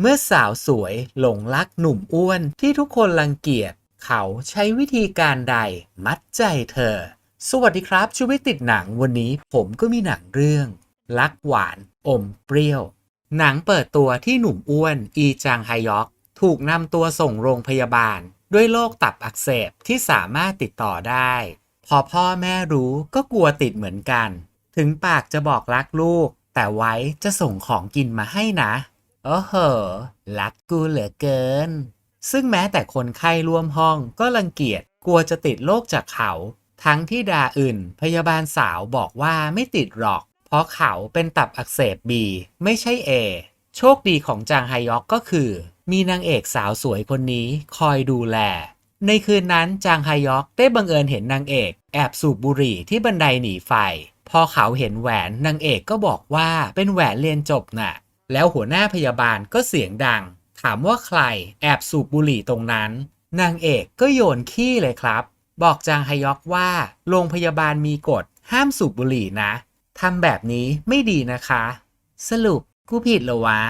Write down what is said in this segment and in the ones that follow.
เมื่อสาวสวยหลงรักหนุ่มอ้วนที่ทุกคนรังเกียจ เขาใช้วิธีการใดมัดใจเธอ สวัสดีครับชีวิตติดหนังวันนี้ผมก็มีหนังเรื่อง รักหวานอมเปรี้ยว หนังเปิดตัวที่หนุ่มอ้วน อีจางไฮยอก ถูกนำตัวส่งโรงพยาบาล ด้วยโรคตับอักเสบที่สามารถติดต่อได้ พอพ่อแม่รู้ก็กลัวติดเหมือนกัน ถึงปากจะบอกรักลูก แต่ไว้จะส่งของกินมาให้นะ โอ้โหรักกูเหลือเกิน ซึ่งแม้แต่คนไข้ร่วมห้องก็รังเกียจกลัวจะติดโรคจากเขา ทั้งที่ดาอื่น พยาบาลสาวบอกว่าไม่ติดหรอก เพราะเขาเป็นตับอักเสบบีไม่ใช่เอโชคดีของจางไฮยอกก็คือ มีนางเอกสาวสวยคนนี้คอยดูแล ในคืนนั้นจางไฮยอกได้บังเอิญเห็นนางเอก แอบสูบบุหรี่ที่บันไดหนีไฟ พอเขาเห็นแหวนนางเอกก็บอกว่าเป็นแหวนเรียนจบน่ะ แล้วหัวหน้าพยาบาลก็เสียงดัง ถามว่าใครแอบสูบบุหรี่ตรงนั้น นางเอกก็โยนขี้เลยครับ บอกจางฮยอกว่าโรงพยาบาลมีกฎห้ามสูบบุหรี่นะทำแบบนี้ไม่ดีนะคะ สรุปกูผิดเหรอวะ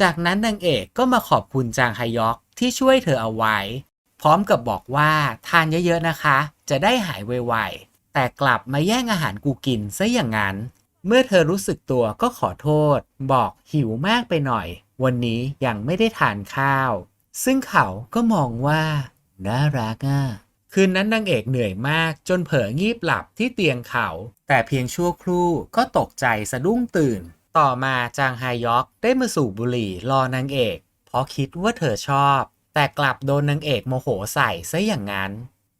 จากนั้นนางเอกก็มาขอบคุณจางฮยอกที่ช่วยเธอเอาไว้ พร้อมกับบอกว่าทานเยอะๆนะคะ จะได้หายไวๆแต่กลับมาแย่งอาหารกูกินซะอย่างนั้น เมื่อเธอรู้สึกตัวก็ขอโทษ บอกหิวมากไปหน่อย วันนี้ยังไม่ได้ทานข้าว ซึ่งเขาก็มองว่า น่ารักอะคืนนั้นนางเอกเหนื่อยมากจนเผลองีบหลับที่เตียงเขา แต่เพียงชั่วครู่ก็ตกใจสะดุ้งตื่น ต่อมาจางไฮยอกได้มาสูบบุหรี่รอนางเอก เพราะคิดว่าเธอชอบ แต่กลับโดนนางเอกโมโหใส่ซะอย่างนั้น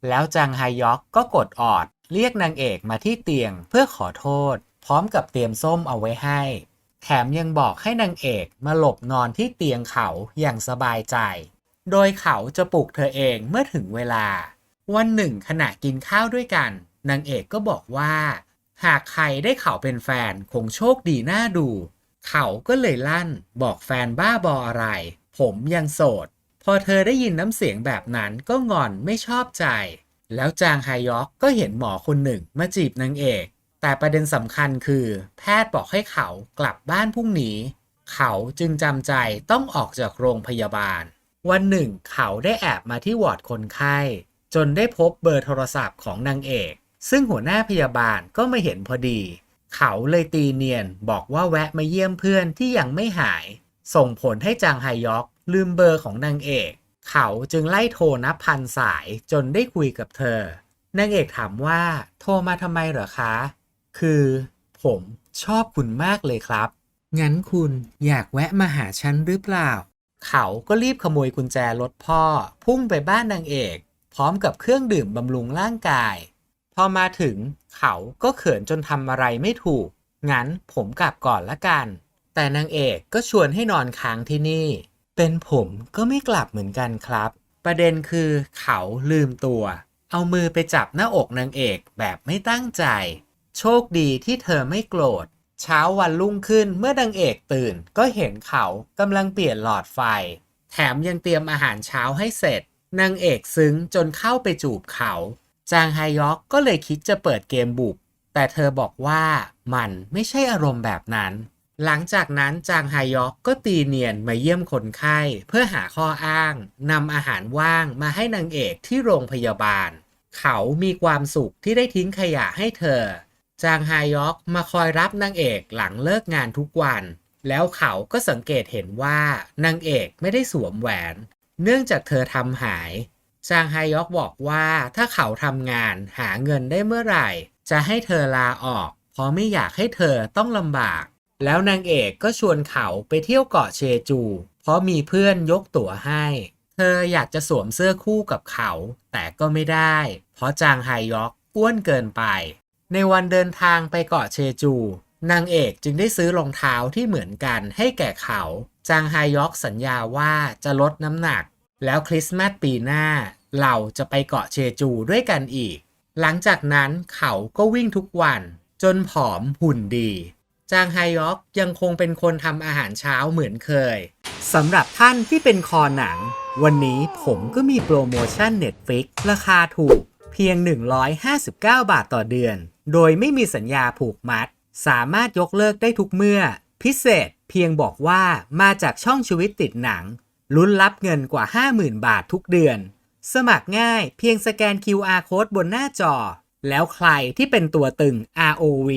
แล้วจางไฮยอกก็กดออด เรียกนางเอกมาที่เตียงเพื่อขอโทษ พร้อมกับเตรียมส้มเอาไว้ให้ แถมยังบอกให้นางเอกมาหลบนอนที่เตียงเขาอย่างสบายใจ โดยเขาจะปลุกเธอเองเมื่อถึงเวลา วันหนึ่งขณะกินข้าวด้วยกัน นางเอกก็บอกว่า หากใครได้เขาเป็นแฟนคงโชคดีน่าดู เขาก็เลยลั่นบอกแฟนบ้าบออะไร ผมยังโสด พอเธอได้ยินน้ำเสียงแบบนั้นก็งอนไม่ชอบใจ แล้วจางไฮยอกก็เห็นหมอคนหนึ่งมาจีบนางเอก แต่ประเด็นสำคัญคือ แพทย์บอกให้เขากลับบ้านพรุ่งนี้ เขาจึงจำใจต้องออกจากโรงพยาบาล วันหนึ่ง เขาได้แอบมาที่วอร์ดคนไข้ จนได้พบเบอร์โทรศัพท์ของนางเอก ซึ่งหัวหน้าพยาบาลก็มาเห็นพอดี เขาเลยตีเนียนบอกว่าแวะมาเยี่ยมเพื่อนที่ยังไม่หาย ส่งผลให้จางไฮยอกลืมเบอร์ของนางเอก เขาจึงไล่โทรนับพันสายจนได้คุยกับเธอนางเอกถามว่า โทรมาทำไมเหรอคะ คือผมชอบคุณมากเลยครับ งั้นคุณอยากแวะมาหาฉันหรือเปล่า เขาก็รีบขโมยกุญแจรถพ่อ พุ่งไปบ้านนางเอก พร้อมกับเครื่องดื่มบำรุงร่างกาย พอมาถึงเขาก็เขินจนทำอะไรไม่ถูก งั้นผมกลับก่อนละกัน แต่นางเอกก็ชวนให้นอนค้างที่นี่ เป็นผมก็ไม่กลับเหมือนกันครับ ประเด็นคือเขาลืมตัว เอามือไปจับหน้าอกนางเอกแบบไม่ตั้งใจ โชคดีที่เธอไม่โกรธ เช้าวันรุ่งขึ้นเมื่อนางเอกตื่นก็เห็นเขากำลังเปลี่ยนหลอดไฟ แถมยังเตรียมอาหารเช้าให้เสร็จนางเอกซึ้งจนเข้าไปจูบเขา จางไฮยอกก็เลยคิดจะเปิดเกมบุก แต่เธอบอกว่ามันไม่ใช่อารมณ์แบบนั้น หลังจากนั้นจางไฮยอกก็ตีเนียนมาเยี่ยมคนไข้เพื่อหาข้ออ้างนำอาหารว่างมาให้นางเอกที่โรงพยาบาล เขามีความสุขที่ได้ทิ้งขยะให้เธอ จางไฮยอกมาคอยรับนางเอกหลังเลิกงานทุกวัน แล้วเขาก็สังเกตเห็นว่านางเอกไม่ได้สวมแหวน เนื่องจากเธอทำหาย จางไฮยอกบอกว่าถ้าเขาทำงานหาเงินได้เมื่อไหร่ จะให้เธอลาออก เพราะไม่อยากให้เธอต้องลำบาก แล้วนางเอกก็ชวนเขาไปเที่ยวเกาะเชจู เพราะมีเพื่อนยกตั๋วให้ เธออยากจะสวมเสื้อคู่กับเขา แต่ก็ไม่ได้ เพราะจางไฮยอกอ้วนเกินไป ในวันเดินทางไปเกาะเชจู นางเอกจึงได้ซื้อรองเท้าที่เหมือนกันให้แก่เขา จางไฮยอกสัญญาว่าจะลดน้ำหนัก แล้วคริสต์มาสปีหน้า เราจะไปเกาะเชจูด้วยกันอีก หลังจากนั้นเขาก็วิ่งทุกวัน จนผอมหุ่นดี จางไฮยอกยังคงเป็นคนทำอาหารเช้าเหมือนเคยสำหรับท่านที่เป็นคอหนัง วันนี้ผมก็มีโปรโมชั่น Netflix ราคาถูกเพียง 159 บาทต่อเดือน โดยไม่มีสัญญาผูกมัด สามารถยกเลิกได้ทุกเมื่อ พิเศษเพียงบอกว่ามาจากช่องชีวิตติดหนัง ลุ้นรับเงินกว่า 50,000 บาททุกเดือน สมัครง่ายเพียงสแกน QR code บนหน้าจอ แล้วใครที่เป็นตัวตึง ROV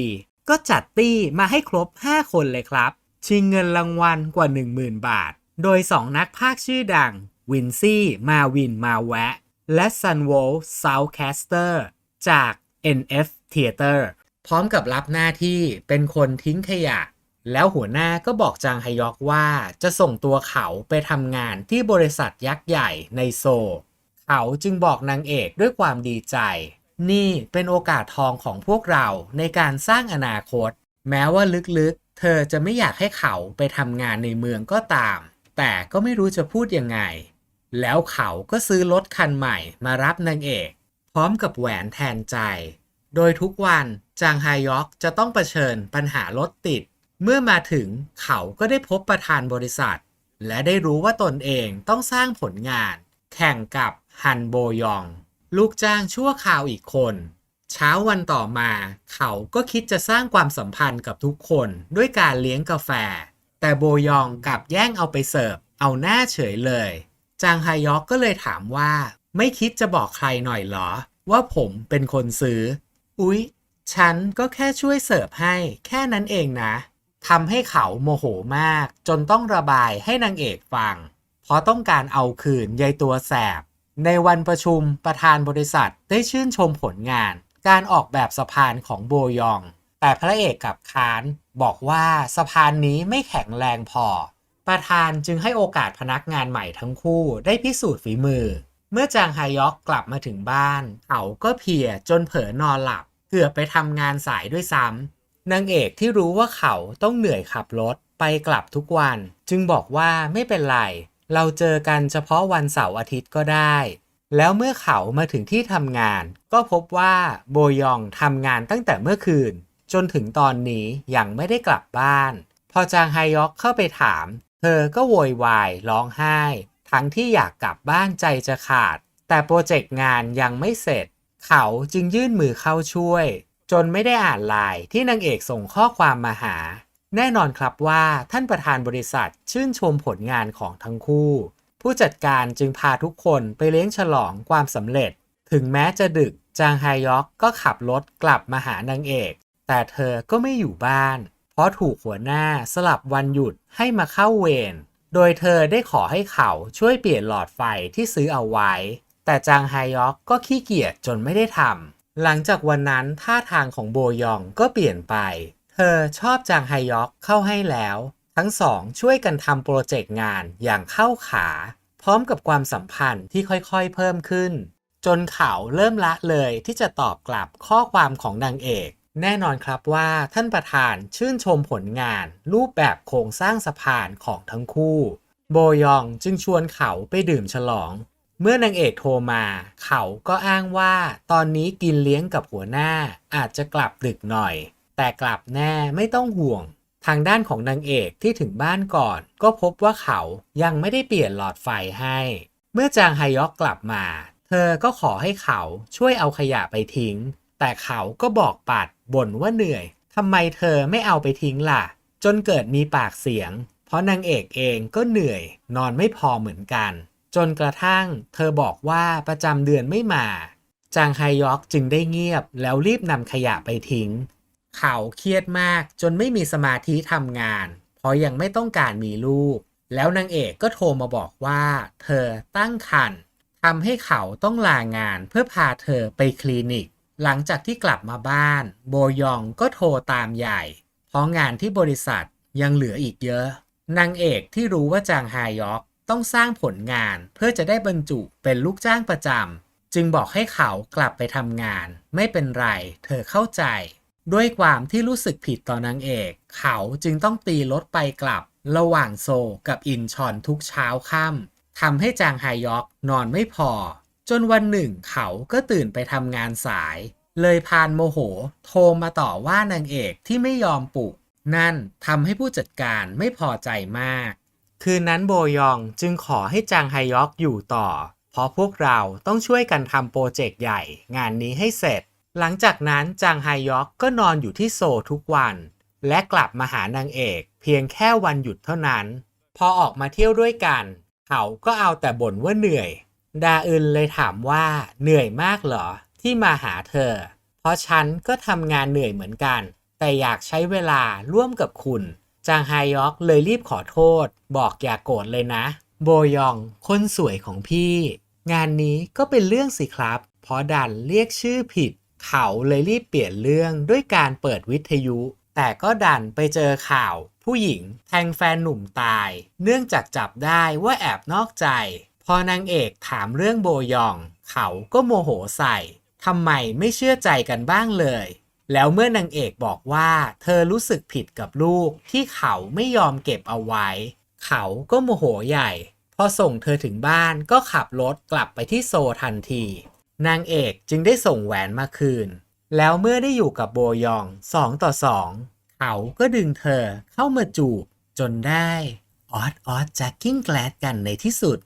ก็จัดตี้มาให้ครบ 5 คนเลยครับ ชิงเงินรางวัลกว่า 10,000 บาท โดย 2 นักพากย์ชื่อดัง วินซี่ มาวิน มาแวะ และซันโวลซาวแคสเตอร์ จาก NF Theater พร้อมกับรับหน้าที่เป็นคนทิ้งขยะ แล้วหัวหน้าก็บอกจางฮยอกว่าจะส่งตัวเขาไปทำงานที่บริษัทยักษ์ใหญ่ในโซลเขาจึงบอกนางเอกด้วยความดีใจ นี่เป็นโอกาสทองของพวกเราในการสร้างอนาคต แม้ว่าลึกๆ เธอจะไม่อยากให้เขาไปทำงานในเมืองก็ตาม แต่ก็ไม่รู้จะพูดยังไง แล้วเขาก็ซื้อรถคันใหม่มารับนางเอก พร้อมกับแหวนแทนใจ โดยทุกวันจางไฮยอกจะต้องเผชิญปัญหารถติด เมื่อมาถึงเขาก็ได้พบประธานบริษัท และได้รู้ว่าตนเองต้องสร้างผลงาน แข่งกับฮันโบยอง ลูกจ้างชั่วคราวอีกคน เช้าวันต่อมาเขาก็คิดจะสร้างความสัมพันธ์กับทุกคนด้วยการเลี้ยงกาแฟ แต่โบยองกลับแย่งเอาไปเสิร์ฟเอาหน้าเฉยเลย จางไฮยอกก็เลยถามว่า ไม่คิดจะบอกใครหน่อยหรอ ว่าผมเป็นคนซื้อ อุ๊ย ฉันก็แค่ช่วยเสิร์ฟให้ แค่นั้นเองนะทำให้เขาโมโหมาก จนต้องระบายให้นางเอกฟัง เพราะต้องการเอาคืนยายตัวแสบ ในวันประชุมประธานบริษัทได้ชื่นชมผลงาน การออกแบบสะพานของโบยอง แต่พระเอกกับค้านบอกว่าสะพานนี้ไม่แข็งแรงพอ ประธานจึงให้โอกาสพนักงานใหม่ทั้งคู่ได้พิสูจน์ฝีมือ เมื่อจางฮายอกกลับมาถึงบ้านเขาก็เพียจนเผลอนอนหลับ เกือบไปทำงานสายด้วยซ้ำนางเอกที่รู้ว่าเขาต้องเหนื่อยขับรถไปกลับทุกวัน จึงบอกว่าไม่เป็นไร เราเจอกันเฉพาะวันเสาร์อาทิตย์ก็ได้ แล้วเมื่อเขามาถึงที่ทำงาน ก็พบว่าโบยองทำงานตั้งแต่เมื่อคืน จนถึงตอนนี้ยังไม่ได้กลับบ้าน พอจางไฮยอกเข้าไปถาม เธอก็โวยวายร้องไห้ ทั้งที่อยากกลับบ้านใจจะขาด แต่โปรเจกต์งานยังไม่เสร็จ เขาจึงยื่นมือเข้าช่วย จนไม่ได้อ่านไลน์ที่นางเอกส่งข้อความมาหา แน่นอนครับว่าท่านประธานบริษัทชื่นชมผลงานของทั้งคู่ ผู้จัดการจึงพาทุกคนไปเลี้ยงฉลองความสำเร็จ ถึงแม้จะดึกจางไฮยอกก็ขับรถกลับมาหานางเอก แต่เธอก็ไม่อยู่บ้าน เพราะถูกหัวหน้าสลับวันหยุดให้มาเข้าเวรโดยเธอได้ขอให้เขาช่วยเปลี่ยนหลอดไฟที่ซื้อเอาไว้ แต่จางไฮยอกก็ขี้เกียจจนไม่ได้ทำหลังจากวันนั้นท่าทางของโบยองก็เปลี่ยนไป เธอชอบจางไฮยอกเข้าให้แล้ว ทั้งสองช่วยกันทำโปรเจกต์งานอย่างเข้าขา พร้อมกับความสัมพันธ์ที่ค่อยๆเพิ่มขึ้น จนเขาเริ่มละเลยที่จะตอบกลับข้อความของนางเอกแน่นอนครับว่าท่านประธานชื่นชมผลงาน รูปแบบโครงสร้างสะพานของทั้งคู่ โบยองจึงชวนเขาไปดื่มฉลอง เมื่อนางเอกโทรมา เขาก็อ้างว่าตอนนี้กินเลี้ยงกับหัวหน้า อาจจะกลับดึกหน่อย แต่กลับแน่ไม่ต้องห่วง ทางด้านของนางเอกที่ถึงบ้านก่อน ก็พบว่าเขายังไม่ได้เปลี่ยนหลอดไฟให้ เมื่อจางไฮยอกกลับมา เธอก็ขอให้เขาช่วยเอาขยะไปทิ้ง แต่เขาก็บอกปัดบ่นว่าเหนื่อยทำไมเธอไม่เอาไปทิ้งล่ะ จนเกิดมีปากเสียง เพราะนางเอกเองก็เหนื่อย นอนไม่พอเหมือนกัน จนกระทั่งเธอบอกว่าประจำเดือนไม่มา จางไฮยอกจึงได้เงียบแล้วรีบนำขยะไปทิ้ง เขาเครียดมากจนไม่มีสมาธิทำงาน เพราะยังไม่ต้องการมีลูก แล้วนางเอกก็โทรมาบอกว่า เธอตั้งครรภ์ทำให้เขาต้องลางานเพื่อพาเธอไปคลินิก หลังจากที่กลับมาบ้าน โบยองก็โทรตามใหญ่ เพราะงานที่บริษัทยังเหลืออีกเยอะนางเอกที่รู้ว่าจางฮายอก ต้องสร้างผลงานเพื่อจะได้บรรจุเป็นลูกจ้างประจำจึงบอกให้เขากลับไปทำงาน ไม่เป็นไร เธอเข้าใจ ด้วยความที่รู้สึกผิดต่อนางเอก เขาจึงต้องตีรถไปกลับ ระหว่างโซกับอินชอนทุกเช้าค่ำทำให้จางไฮยอกนอนไม่พอ จนวันหนึ่งเขาก็ตื่นไปทำงานสาย เลยพานโมโห โทรมาต่อว่านางเอกที่ไม่ยอมปลุกนั่นทำให้ผู้จัดการไม่พอใจมาก คืนนั้นโบยองจึงขอให้จางไฮยอกอยู่ต่อ เพราะพวกเราต้องช่วยกันทำโปรเจกต์ใหญ่งานนี้ให้เสร็จ หลังจากนั้นจางไฮยอกก็นอนอยู่ที่โซทุกวัน และกลับมาหานางเอก เพียงแค่วันหยุดเท่านั้น พอออกมาเที่ยวด้วยกัน เขาก็เอาแต่บ่นว่าเหนื่อย ดาอึนเลยถามว่าเหนื่อยมากเหรอที่มาหาเธอ เพราะฉันก็ทำงานเหนื่อยเหมือนกัน แต่อยากใช้เวลาร่วมกับคุณ จางไฮยอกเลยรีบขอโทษ บอกอย่ากโกรธเลยนะ โบยอง คนสวยของพี่ งานนี้ก็เป็นเรื่องสิครับ เพราะดันเรียกชื่อผิด เขาเลยรีบเปลี่ยนเรื่องด้วยการเปิดวิทยุ แต่ก็ดันไปเจอข่าว ผู้หญิงแทงแฟนหนุ่มตาย เนื่องจากจับได้ว่าแอบนอกใจ พอนางเอกถามเรื่องโบยอง เขาก็โมโหใส่ทำไมไม่เชื่อใจกันบ้างเลย แล้วเมื่อนางเอกบอกว่าเธอรู้สึกผิดกับลูกที่เขาไม่ยอมเก็บเอาไว้ เขาก็โมโหใหญ่ พอส่งเธอถึงบ้านก็ขับรถกลับไปที่โซทันที นางเอกจึงได้ส่งแหวนมาคืน แล้วเมื่อได้อยู่กับโบยองสองต่อสองเขาก็ดึงเธอเข้ามาจูบจนได้ออดออดจ็คกิ้งแกลดกันในที่สุด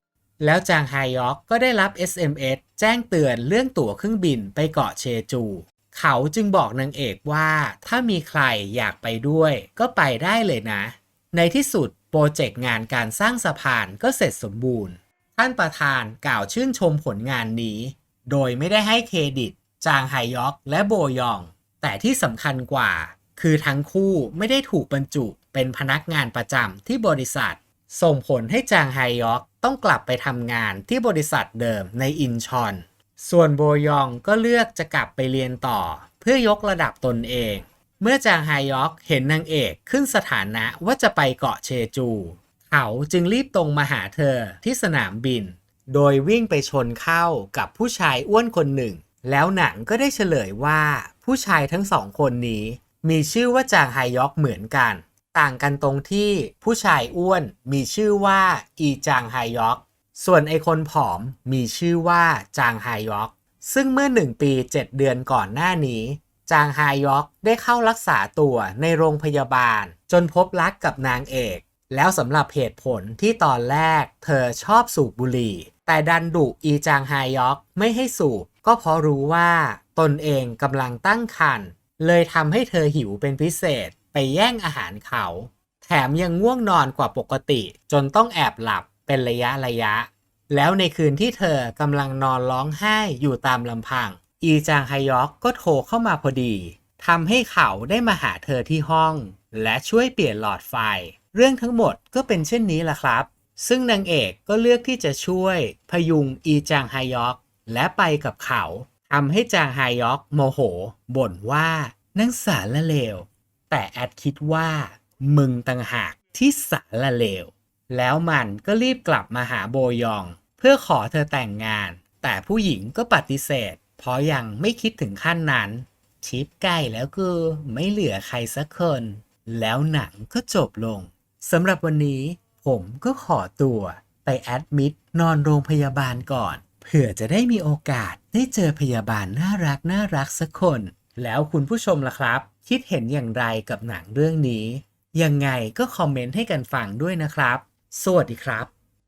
แล้วจางไฮยอกก็ได้รับ SMS แจ้งเตือนเรื่องตั๋วเครื่องบินไปเกาะเชจู เขาจึงบอกนางเอกว่าถ้ามีใครอยากไปด้วย ก็ไปได้เลยนะ ในที่สุดโปรเจกต์งานการสร้างสะพานก็เสร็จสมบูรณ์ ท่านประธานกล่าวชื่นชมผลงานนี้ โดยไม่ได้ให้เครดิต จางไฮยอกและโบยอง แต่ที่สำคัญกว่า คือทั้งคู่ไม่ได้ถูกบรรจุเป็นพนักงานประจำที่บริษัท ส่งผลให้จางไฮยอกต้องกลับไปทำงานที่บริษัทเดิมในอินชอน ส่วนโบยองก็เลือกจะกลับไปเรียนต่อ เพื่อยกระดับตนเอง เมื่อจางไฮยอกเห็นนางเอกขึ้นสถานะว่าจะไปเกาะเชจู เขาจึงรีบตรงมาหาเธอที่สนามบิน โดยวิ่งไปชนเข้ากับผู้ชายอ้วนคนหนึ่ง แล้วหนังก็ได้เฉลยว่าผู้ชายทั้งสองคนนี้ มีชื่อว่าจางไฮยอกเหมือนกัน ต่างกันตรงที่ผู้ชายอ้วนมีชื่อว่าอีจางไฮยอก ส่วนไอคนผอมมีชื่อว่าจางไฮยอก ซึ่งเมื่อหนึ่งปี 7 เดือนก่อนหน้านี้ จางไฮยอกได้เข้ารักษาตัวในโรงพยาบาล จนพบรักกับนางเอก แล้วสำหรับเหตุผลที่ตอนแรกเธอชอบสูบบุหรี่ แต่ดันดุอีจางไฮยอกไม่ให้สูบ ก็เพราะรู้ว่าตนเองกำลังตั้งครรภ์เลยทำให้เธอหิวเป็นพิเศษไปแย่งอาหารเขา แถมยังง่วงนอนกว่าปกติ จนต้องแอบหลับ เป็นระยะระยะ แล้วในคืนที่เธอกำลังนอนร้องไห้อยู่ตามลำพัง อีจางไฮยอกก็โทรเข้ามาพอดีทำให้เขาได้มาหาเธอที่ห้อง และช่วยเปลี่ยนหลอดไฟ เรื่องทั้งหมดก็เป็นเช่นนี้แหละครับ ซึ่งนางเอกก็เลือกที่จะช่วย พยุงอีจางไฮยอก และไปกับเขาทำให้จางไฮยอกโมโห บ่นว่านั่งสารละเลว แต่แอดคิดว่า มึงต่างหากที่สารละเลว แล้วมันก็รีบกลับมาหาโบยอง เพื่อขอเธอแต่งงาน แต่ผู้หญิงก็ปฏิเสธ เพราะยังไม่คิดถึงขั้นนั้น ชิปใกล้แล้วกูไม่เหลือใครสักคน แล้วหนังก็จบลงสำหรับวันนี้ผมก็ขอตัวไปแอดมิดนอนโรงพยาบาลก่อน เผื่อจะได้มีโอกาสได้เจอพยาบาลน่ารักน่ารักสักคน แล้วคุณผู้ชมล่ะครับ คิดเห็นอย่างไรกับหนังเรื่องนี้ ยังไงก็คอมเมนต์ให้กันฟังด้วยนะครับ สวัสดีครับ